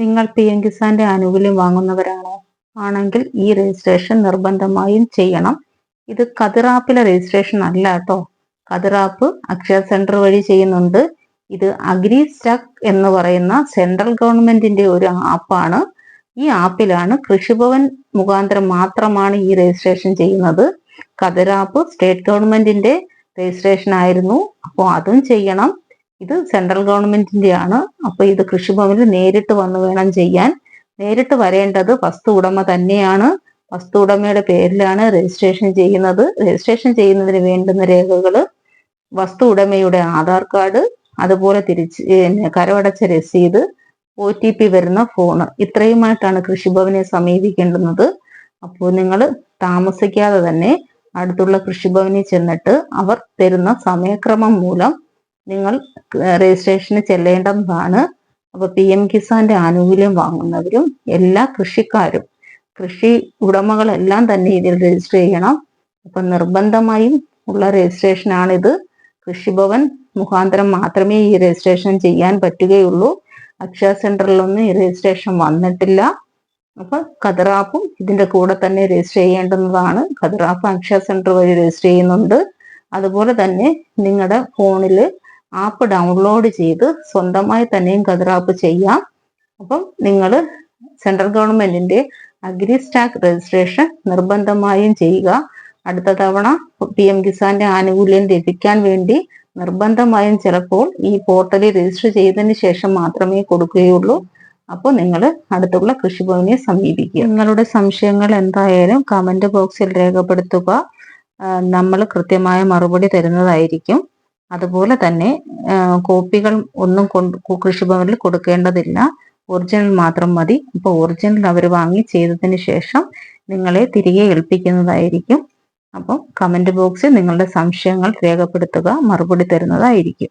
നിങ്ങൾ P M കിസാന്റെ ആനുകൂല്യം വാങ്ങുന്നവരാണോ? ആണെങ്കിൽ ഈ രജിസ്ട്രേഷൻ നിർബന്ധമായും ചെയ്യണം. ഇത് കതിറാപ്പിലെ രജിസ്ട്രേഷൻ അല്ല കേട്ടോ. കതിറാപ്പ് അക്ഷയ സെന്റർ വഴി ചെയ്യുന്നുണ്ട്. ഇത് അഗ്രി സ്റ്റക് എന്ന് പറയുന്ന സെൻട്രൽ ഗവൺമെന്റിന്റെ ഒരു ആപ്പാണ്. ഈ ആപ്പിലാണ് കൃഷിഭവൻ മുഖാന്തരം മാത്രമാണ് ഈ രജിസ്ട്രേഷൻ ചെയ്യുന്നത്. കതിരാപ്പ് സ്റ്റേറ്റ് ഗവൺമെന്റിന്റെ രജിസ്ട്രേഷൻ ആയിരുന്നു. അപ്പോൾ അതും ചെയ്യണം. ഇത് സെൻട്രൽ ഗവൺമെന്റിന്റെ ആണ് അപ്പൊ ഇത് കൃഷിഭവനിൽ നേരിട്ട് വന്ന് വേണം ചെയ്യാൻ. നേരിട്ട് വരേണ്ടത് വസ്തു ഉടമ തന്നെയാണ്. വസ്തു ഉടമയുടെ പേരിലാണ് രജിസ്ട്രേഷൻ ചെയ്യുന്നത്. രജിസ്ട്രേഷൻ ചെയ്യുന്നതിന് വേണ്ടുന്ന രേഖകൾ വസ്തു ഉടമയുടെ ആധാർ കാർഡ് അതുപോലെ തിരിച്ച് കരമടച്ച രസീത് ഒ ടി പി വരുന്ന ഫോണ്. ഇത്രയുമായിട്ടാണ് കൃഷിഭവനെ സമീപിക്കേണ്ടുന്നത്. അപ്പോൾ നിങ്ങൾ താമസിക്കാതെ തന്നെ അടുത്തുള്ള കൃഷിഭവനിൽ ചെന്നിട്ട് അവർ തരുന്ന സമയക്രമം മൂലം നിങ്ങൾ രജിസ്ട്രേഷന് ചെല്ലേണ്ടതാണ്. അപ്പൊ പി എം കിസാന്റെ ആനുകൂല്യം വാങ്ങുന്നവരും എല്ലാ കൃഷിക്കാരും കൃഷി ഉടമകളെല്ലാം തന്നെ ഇതിൽ രജിസ്റ്റർ ചെയ്യണം. അപ്പൊ നിർബന്ധമായും ഉള്ള രജിസ്ട്രേഷൻ ആണിത്. കൃഷിഭവൻ മുഖാന്തരം മാത്രമേ ഈ രജിസ്ട്രേഷൻ ചെയ്യാൻ പറ്റുകയുള്ളൂ. അക്ഷയ സെന്ററിലൊന്നും ഈ രജിസ്ട്രേഷൻ വന്നിട്ടില്ല. അപ്പൊ കതിറാപ്പും ഇതിന്റെ കൂടെ തന്നെ രജിസ്റ്റർ ചെയ്യേണ്ടുന്നതാണ്. കതിറാപ്പ് അക്ഷയ സെന്റർ വഴി രജിസ്റ്റർ ചെയ്യുന്നുണ്ട്. അതുപോലെ തന്നെ നിങ്ങളുടെ ഫോണിൽ ആപ്പ് ഡൗൺലോഡ് ചെയ്ത് സ്വന്തമായി തന്നെയും കതിറാപ്പ് ചെയ്യാം. അപ്പം നിങ്ങൾ സെൻട്രൽ ഗവൺമെന്റിന്റെ അഗ്രി സ്റ്റാക്ക് രജിസ്ട്രേഷൻ നിർബന്ധമായും ചെയ്യുക. അടുത്ത തവണ പി എം കിസാന്റെ ആനുകൂല്യം ലഭിക്കാൻ വേണ്ടി നിർബന്ധമായും ചിലപ്പോൾ ഈ പോർട്ടലിൽ രജിസ്റ്റർ ചെയ്തതിന് ശേഷം മാത്രമേ കൊടുക്കുകയുള്ളൂ. അപ്പോൾ നിങ്ങൾ അടുത്തുള്ള കൃഷിഭവനെ സമീപിക്കുക. നിങ്ങളുടെ സംശയങ്ങൾ എന്തായാലും കമന്റ് ബോക്സിൽ രേഖപ്പെടുത്തുക. നമ്മൾ കൃത്യമായ മറുപടി തരുന്നതായിരിക്കും. അതുപോലെ തന്നെ കോപ്പികൾ ഒന്നും കൃഷിഭവനിൽ കൊടുക്കേണ്ടതില്ല. ഒറിജിനൽ മാത്രം മതി. അപ്പോൾ ഒറിജിനൽ അവർ വാങ്ങി ചെയ്തതിന് ശേഷം നിങ്ങളെ തിരികെ ഏൽപ്പിക്കുന്നതായിരിക്കും. അപ്പം കമന്റ് ബോക്സിൽ നിങ്ങളുടെ സംശയങ്ങൾ രേഖപ്പെടുത്തുക മറുപടി തരുന്നതായിരിക്കും.